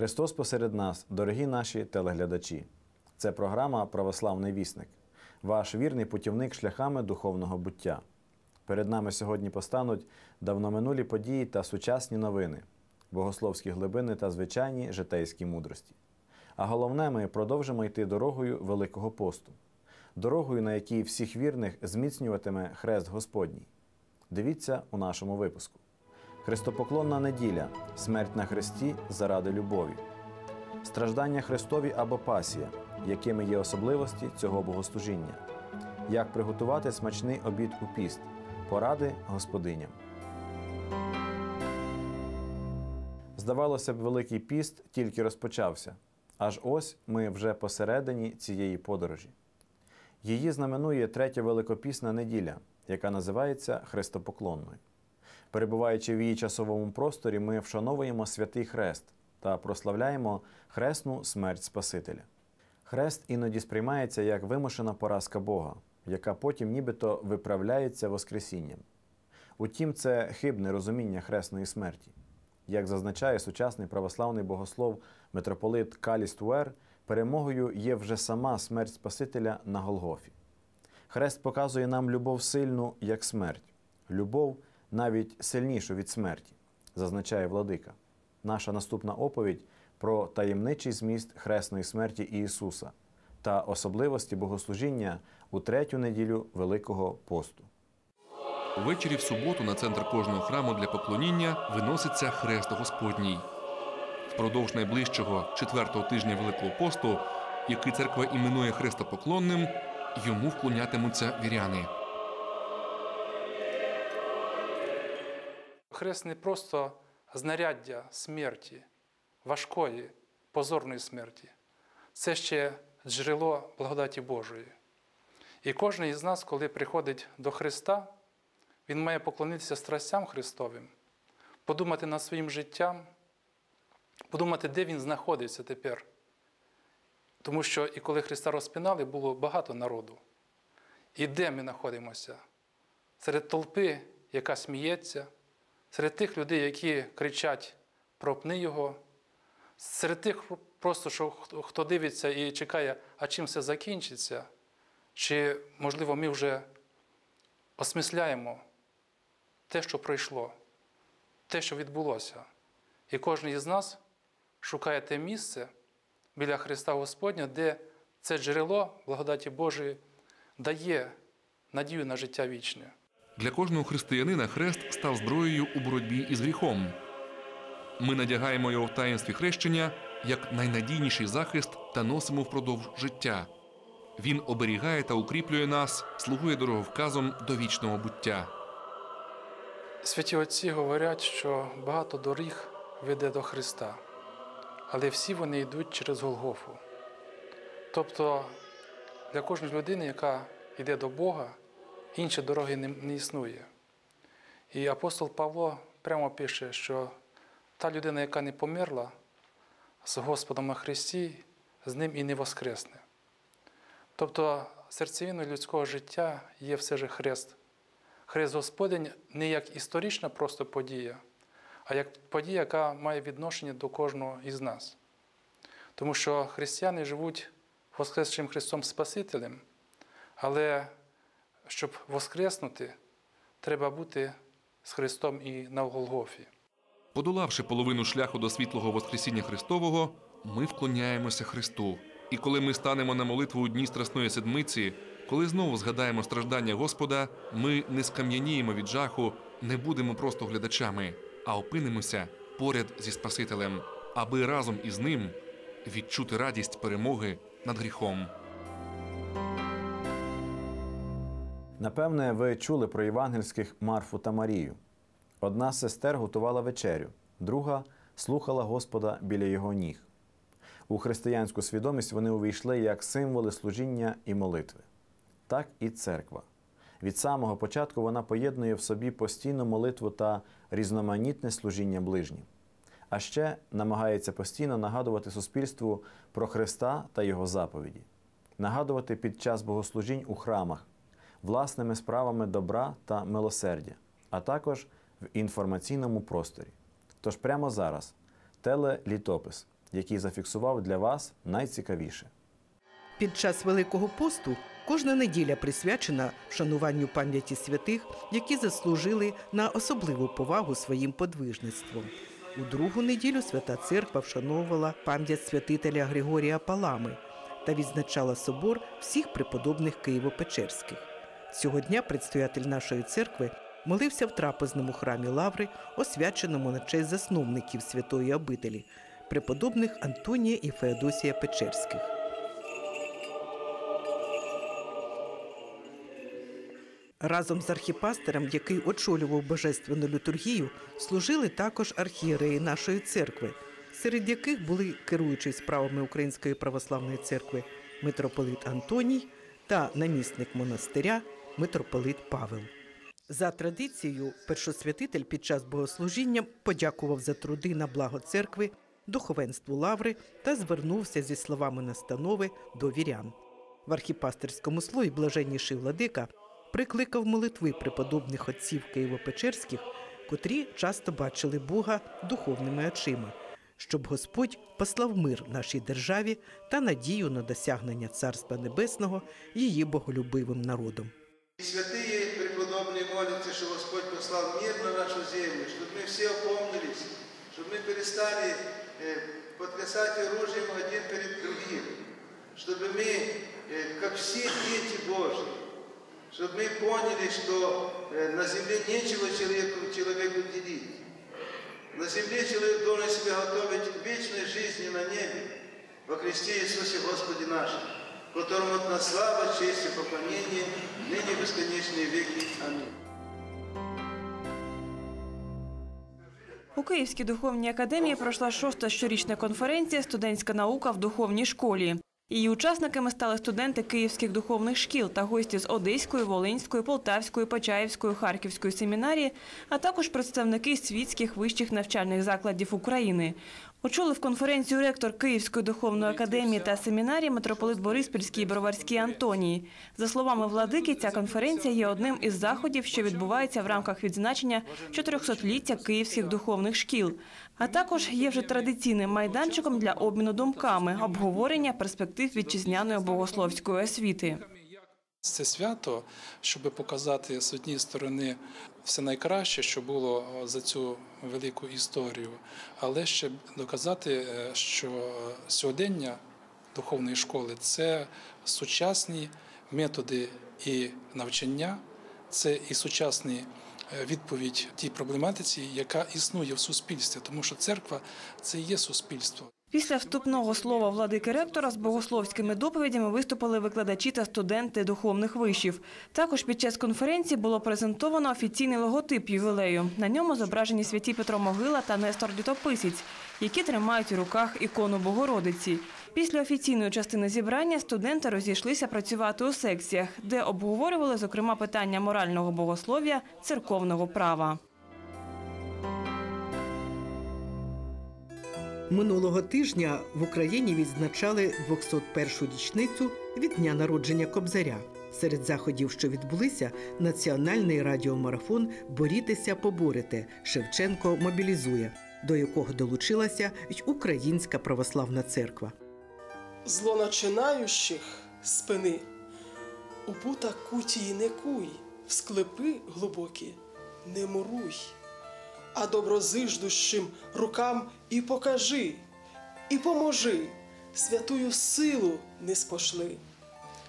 Христос посеред нас, дорогі наші телеглядачі. Це програма Православний вісник, ваш вірний путівник шляхами духовного буття. Перед нами сьогодні постануть давноминулі події та сучасні новини, богословські глибини та звичайні житейські мудрості. А головне, ми продовжимо йти дорогою Великого посту, дорогою, на якій всіх вірних зміцнюватиме хрест Господній. Дивіться у нашому випуску. Христопоклонна неділя, смерть на Христі заради любові, страждання Христові або пасія, якими є особливості цього богослужіння, як приготувати смачний обід у піст, поради господиням. Здавалося б, Великий піст тільки розпочався, аж ось ми вже посередині цієї подорожі. Її знаменує третя великопісна неділя, яка називається Христопоклонною. Перебуваючи в її часовому просторі, ми вшановуємо святий Хрест та прославляємо хресну смерть Спасителя. Хрест іноді сприймається як вимушена поразка Бога, яка потім нібито виправляється Воскресінням. Утім, це хибне розуміння хресної смерті. Як зазначає сучасний православний богослов митрополит Каліст Уер, перемогою є вже сама смерть Спасителя на Голгофі. Хрест показує нам любов сильну, як смерть, любов навіть сильнішу від смерті, зазначає владика. Наша наступна оповідь про таємничий зміст хресної смерті Ісуса та особливості богослужіння у третю неділю Великого посту. Увечері в суботу на центр кожного храму для поклоніння виноситься хрест Господній. Впродовж найближчого четвертого тижня Великого посту, який церква іменує хрестопоклонним, йому вклонятимуться віряни. Хрест не просто знаряддя смерті, важкої, позорної смерті. Це ще джерело благодаті Божої. І кожен із нас, коли приходить до Христа, він має поклонитися страстям Христовим, подумати над своїм життям, подумати, де він знаходиться тепер. Тому що і коли Христа розпинали, було багато народу. І де ми знаходимося? Серед толпи, яка сміється, серед тих людей, які кричать пропни його, серед тих, просто, що хто дивиться і чекає, а чим все закінчиться, чи, можливо, ми вже осмисляємо те, що пройшло, те, що відбулося. І кожен із нас шукає те місце біля Христа Господня, де це джерело благодаті Божої дає надію на життя вічне. Для кожного християнина хрест став зброєю у боротьбі із гріхом. Ми надягаємо його в таїнстві хрещення як найнадійніший захист та носимо впродовж життя. Він оберігає та укріплює нас, слугує дороговказом до вічного буття. Святі Отці говорять, що багато доріг веде до Христа, але всі вони йдуть через Голгофу. Тобто для кожної людини, яка йде до Бога, іншої дороги не, не існує. І апостол Павло прямо пише, що та людина, яка не померла з Господом на Христі, з ним і не воскресне. Тобто серцевиною людського життя є все ж хрест. Хрест Господень не як історична просто подія, а як подія, яка має відношення до кожного із нас. Тому що християни живуть Воскресшим Христом Спасителем, але щоб воскреснути, треба бути з Христом і на Голгофі. Подолавши половину шляху до світлого Воскресіння Христового, ми вклоняємося Христу. І коли ми станемо на молитву у дні Страсної Седмиці, коли знову згадаємо страждання Господа, ми не скам'яніємо від жаху, не будемо просто глядачами, а опинимося поряд зі Спасителем, аби разом із ним відчути радість перемоги над гріхом. Напевне, ви чули про євангельських Марфу та Марію. Одна з сестер готувала вечерю, друга слухала Господа біля його ніг. У християнську свідомість вони увійшли як символи служіння і молитви. Так і церква. Від самого початку вона поєднує в собі постійну молитву та різноманітне служіння ближнім. А ще намагається постійно нагадувати суспільству про Христа та Його заповіді, нагадувати під час богослужінь у храмах, власними справами добра та милосердя, а також в інформаційному просторі. Тож прямо зараз телелітопис який зафіксував для вас найцікавіше. Під час Великого посту кожна неділя присвячена вшануванню пам'яті святих, які заслужили на особливу повагу своїм подвижництвом. У другу неділю Свята Церква вшановувала пам'ять святителя Григорія Палами та відзначала собор всіх преподобних Києво-Печерських. Цього дня предстоятель нашої церкви молився в трапезному храмі Лаври, освяченому на честь засновників святої обителі, преподобних Антонія і Феодосія Печерських. Разом з архіпастером, який очолював божественну літургію, служили також архієреї нашої церкви, серед яких були керуючий справами Української православної церкви митрополит Антоній та намісник монастиря митрополит Павел. За традицією, першосвятитель під час богослужіння подякував за труди на благо церкви, духовенству лаври та звернувся зі словами настанови до вірян. В архіпастерському слої блаженніший владика прикликав молитви преподобних отців Києво-Печерських, котрі часто бачили Бога духовними очима, щоб Господь послав мир нашій державі та надію на досягнення Царства Небесного її боголюбивим народом. И святые преподобные молятся, что Господь послал мир на нашу землю, чтобы мы все опомнились, чтобы мы перестали э, потрясать оружием один перед другим, чтобы мы, э, как все дети Божьи, чтобы мы поняли, что э, на земле нечего человеку, человеку делить. На земле человек должен себя готовить к вечной жизни на небе, во Христе Иисусе Господе нашем, которому от нас слава, честь и поклонение, ныне бесконечные веки. Аминь. У Київській духовній академії пройшла шоста щорічна конференція Студентська наука в духовній школі. Її учасниками стали студенти київських духовних шкіл та гості з Одеської, Волинської, Полтавської, Почаївської, Харківської семінарії, а також представники світських вищих навчальних закладів України. Очолив конференцію ректор Київської духовної академії та семінарії митрополит Бориспільський і Броварський Антоній. За словами владики, ця конференція є одним із заходів, що відбувається в рамках відзначення 400-ліття київських духовних шкіл, а також є вже традиційним майданчиком для обміну думками, обговорення перспектив вітчизняної богословської освіти. Це свято, щоб показати з однієї сторони все найкраще, що було за цю велику історію, але ще доказати, е, що сьогодення духовної школи це сучасні методи і навчання, це і сучасні відповідь тій проблематиці, яка існує в суспільстві, тому що церква це є суспільство. Після вступного слова владики ректора з богословськими доповідями виступили викладачі та студенти духовних вишів. Також під час конференції було презентовано офіційний логотип ювілею. На ньому зображені святі Петро Могила та Нестор Літописець, які тримають у руках ікону Богородиці. Після офіційної частини зібрання студенти розійшлися працювати у секціях, де обговорювали, зокрема, питання морального богослов'я, церковного права. Минулого тижня в Україні відзначали 201-шу річницю від дня народження Кобзаря. Серед заходів, що відбулися, національний радіомарафон Борітеся, поборете Шевченко мобілізує, до якого долучилася й Українська православна церква. Злоначинаючих спини. У пута кутії не куй, в склепи глибокі не муруй, а доброзиждущим рукам і покажи, і поможи, святую силу не спошли,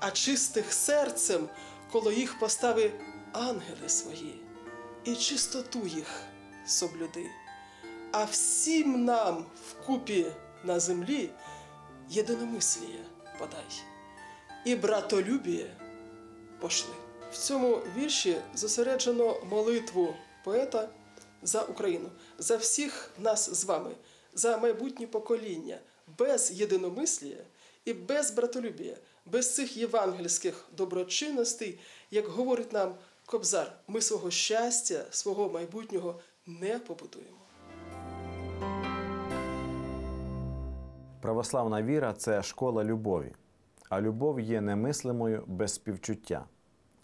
а чистих серцем коло їх постави ангели свої, і чистоту їх соблюди. А всім нам вкупі на землі єдиномисліє подай, і братолюбіє пошли. В цьому вірші зосереджено молитву поета за Україну, за всіх нас з вами, за майбутнє покоління, без єдиномислія і без братолюбія, без цих євангельських доброчинностей, як говорить нам Кобзар, ми свого щастя, свого майбутнього не побудуємо. Православна віра це школа любові, а любов є немислимою без співчуття.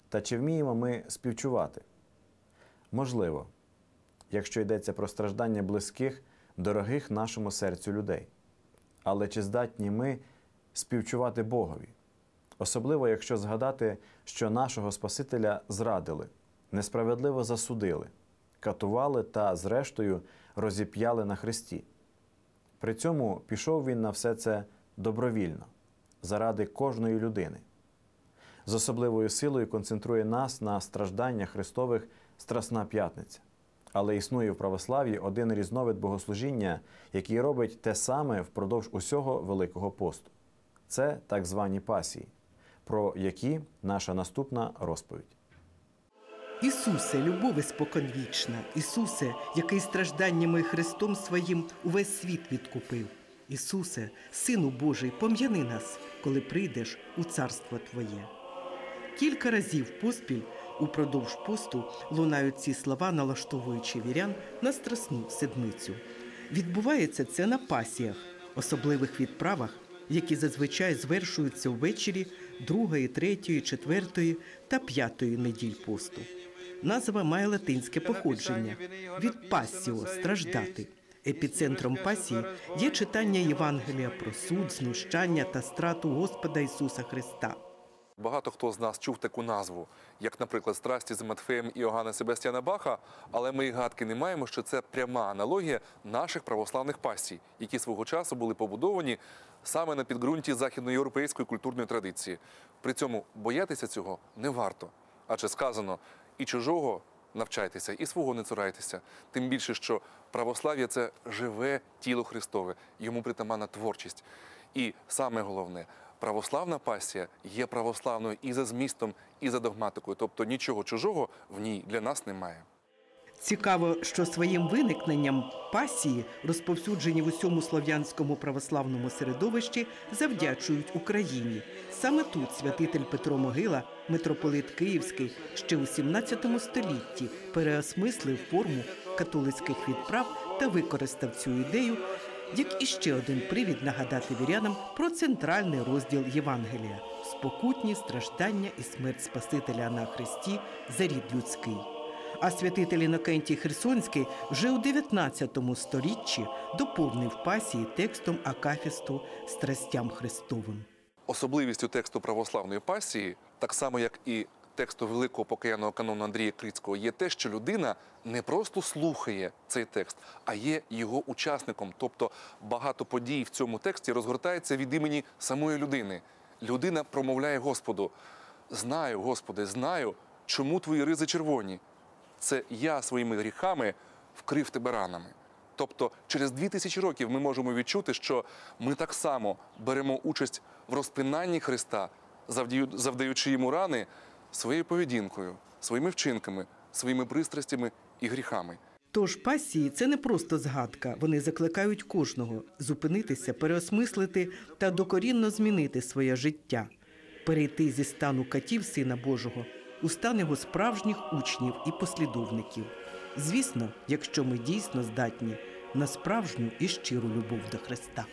Та чи вміємо ми співчувати? Можливо, якщо йдеться про страждання близьких, дорогих нашому серцю людей. Але чи здатні ми співчувати Богові? Особливо, якщо згадати, що нашого Спасителя зрадили, несправедливо засудили, катували та, зрештою, розіп'яли на хресті. При цьому пішов він на все це добровільно, заради кожної людини. З особливою силою концентрує нас на стражданнях Христових Страсна П'ятниця. Але існує в православ'ї один різновид богослужіння, який робить те саме впродовж усього Великого посту. Це так звані пасії, про які наша наступна розповідь. Ісусе, любові споконвічна, Ісусе, який стражданнями Христом своїм увесь світ відкупив. Ісусе, Сину Божий, пом'яни нас, коли прийдеш у царство Твоє. Кілька разів поспіль упродовж посту лунають ці слова, налаштовуючи вірян на страсну седмицю. Відбувається це на пасіях, особливих відправах, які зазвичай звершуються ввечері другої, третьої, четвертої та п'ятої неділь посту. Назва має латинське походження від пасіо страждати. Епіцентром пасії є читання Євангелія про суд, знущання та страту Господа Ісуса Христа. Багато хто з нас чув таку назву, як, наприклад, страсті з Матфеєм і Йоганна Себастьяна Баха, але ми і гадки не маємо, що це пряма аналогія наших православних пасій, які свого часу були побудовані саме на підґрунті західноєвропейської культурної традиції. При цьому боятися цього не варто, адже сказано і чужого навчайтеся, і свого не цурайтеся. Тим більше, що православ'я це живе тіло Христове, йому притаманна творчість. І саме головне, православна пасія є православною і за змістом, і за догматикою. Тобто нічого чужого в ній для нас немає. Цікаво, що своїм виникненням пасії, розповсюджені в усьому слов'янському православному середовищі, завдячують Україні. Саме тут святитель Петро Могила, митрополит Київський, ще у 17 столітті переосмислив форму католицьких відправ та використав цю ідею як іще один привід нагадати вірянам про центральний розділ Євангелія спокутні страждання і смерть Спасителя на Христі за рід людський. А святитель Інокентій Херсонський вже у 19 сторіччі доповнив пасії текстом Акафісту страстям Христовим. Особливістю тексту православної пасії, так само як і тексту великого покаянного канону Андрія Крицького, є те, що людина не просто слухає цей текст, а є його учасником. Тобто багато подій в цьому тексті розгортається від імені самої людини. Людина промовляє Господу: Знаю, Господи, знаю, чому твої ризи червоні. Це я своїми гріхами вкрив тебе ранами. Тобто, через дві тисячі років ми можемо відчути, що ми так само беремо участь в розпинанні Христа, завдаю- завдаючи йому рани своєю поведінкою, своїми вчинками, своїми пристрастями і гріхами. Тож пасії це не просто згадка. Вони закликають кожного зупинитися, переосмислити та докорінно змінити своє життя, перейти зі стану катів Сина Божого у стан його справжніх учнів і послідовників. Звісно, якщо ми дійсно здатні на справжню і щиру любов до Христа.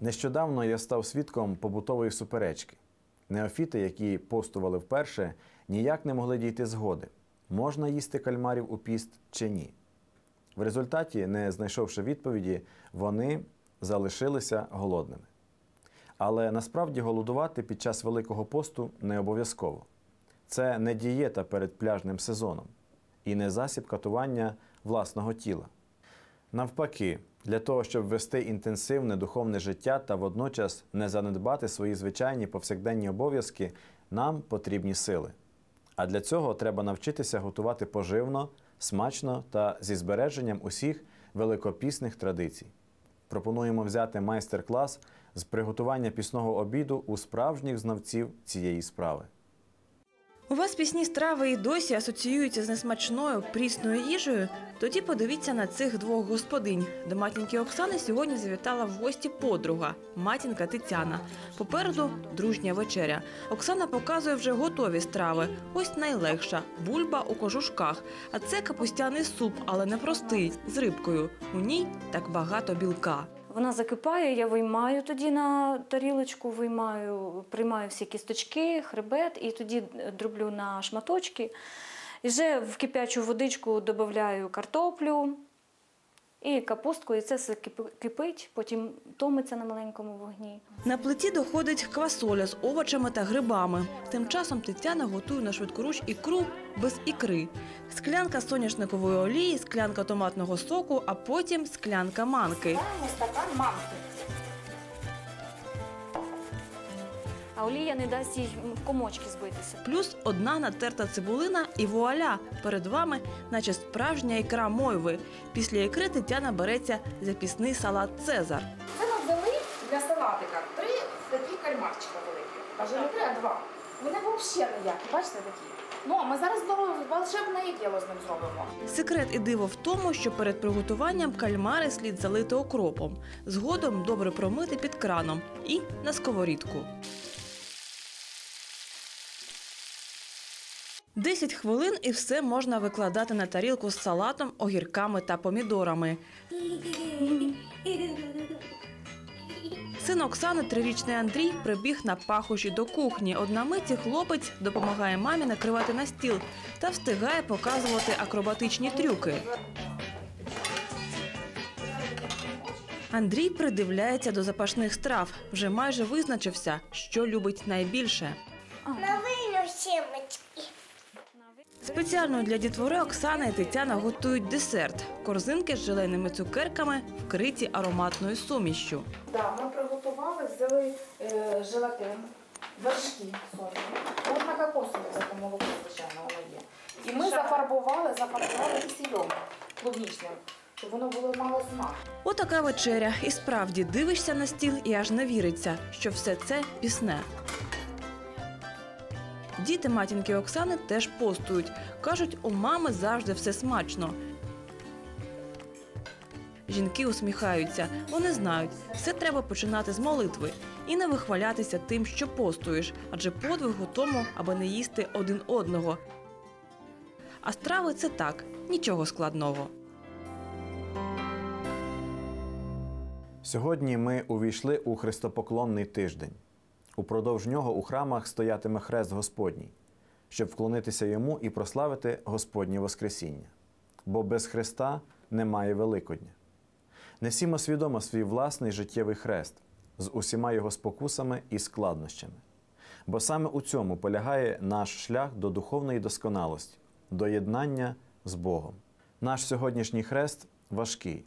Нещодавно я став свідком побутової суперечки. Неофіти, які постували вперше, ніяк не могли дійти згоди, можна їсти кальмарів у піст чи ні. В результаті, не знайшовши відповіді, вони залишилися голодними. Але насправді голодувати під час Великого посту не обов'язково. Це не дієта перед пляжним сезоном і не засіб катування власного тіла. Навпаки, для того, щоб вести інтенсивне духовне життя та водночас не занедбати свої звичайні повсякденні обов'язки, нам потрібні сили. А для цього треба навчитися готувати поживно, смачно та зі збереженням усіх великопісних традицій. Пропонуємо взяти майстер-клас з приготування пісного обіду у справжніх знавців цієї справи. У вас пісні страви і досі асоціюються з несмачною прісною їжею? Тоді подивіться на цих двох господинь. До матінки Оксани сьогодні завітала в гості подруга, матінка Тетяна. Попереду дружня вечеря. Оксана показує вже готові страви. Ось найлегша бульба у кожушках. А це капустяний суп, але не простий, з рибкою. У ній так багато білка. Вона закипає, я виймаю тоді на тарілочку, виймаю, приймаю всі кісточки, хребет і тоді дроблю на шматочки. І вже в кип'ячу водичку додаю картоплю, і капустку, і це все кипить, потім томиться на маленькому вогні. На плиті доходить квасоля з овочами та грибами. Тим часом Тетяна готує на швидкоруч ікру без ікри. Склянка соняшникової олії, склянка томатного соку, а потім склянка манки. стакан манки. А олія не дасть їй комочки збитися. Плюс одна натерта цибулина і вуаля. Перед вами, наче справжня ікра мойви. Після ікри Тетяна береться за пісний салат Цезар. Це ми взяли для салатика три такі кальмарчика великі. Каже, не три, а два. Вони взагалі ніякі, бачите такі. Ну, а ми зараз волшебне діло з ним зробимо. Секрет і диво в тому, що перед приготуванням кальмари слід залити окропом. Згодом добре промити під краном і на сковорідку. 10 хвилин і все можна викладати на тарілку з салатом, огірками та помідорами. Син Оксани, трирічний Андрій, прибіг на пахощі до кухні. Одна миті хлопець допомагає мамі накривати на стіл та встигає показувати акробатичні трюки. Андрій придивляється до запашних страв. Вже майже визначився, що любить найбільше. Новину сімочки. Спеціально для дітвори Оксана і Тетяна готують десерт корзинки з желейними цукерками, вкриті ароматною сумішшю. Да, ми приготували, взяли е, желатин, вершки сорні. Можна кокосове взяти молоко, звичайно, воно є. І ми зафарбували, зафарбували кисельом клубнічним, щоб воно було мало смак. Отака вечеря. І справді дивишся на стіл і аж не віриться, що все це пісне. Діти матінки Оксани теж постують. Кажуть, у мами завжди все смачно. Жінки усміхаються. Вони знають, все треба починати з молитви і не вихвалятися тим, що постуєш, адже подвиг у тому, аби не їсти один одного. А страви це так, нічого складного. Сьогодні ми увійшли у Христопоклонний тиждень. Упродовж нього у храмах стоятиме хрест Господній, щоб вклонитися йому і прославити Господнє Воскресіння. Бо без Христа немає Великодня. Несімо свідомо свій власний життєвий хрест з усіма його спокусами і складнощами. Бо саме у цьому полягає наш шлях до духовної досконалості, до єднання з Богом. Наш сьогоднішній хрест важкий.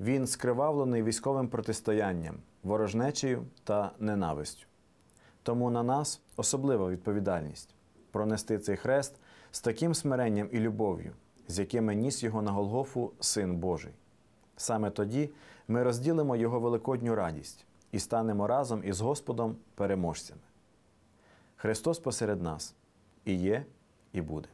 Він скривавлений військовим протистоянням, ворожнечею та ненавистю. Тому на нас особлива відповідальність пронести цей хрест з таким смиренням і любов'ю, з якими ніс його на Голгофу Син Божий. Саме тоді ми розділимо його великодню радість і станемо разом із Господом переможцями. Христос посеред нас і є, і буде.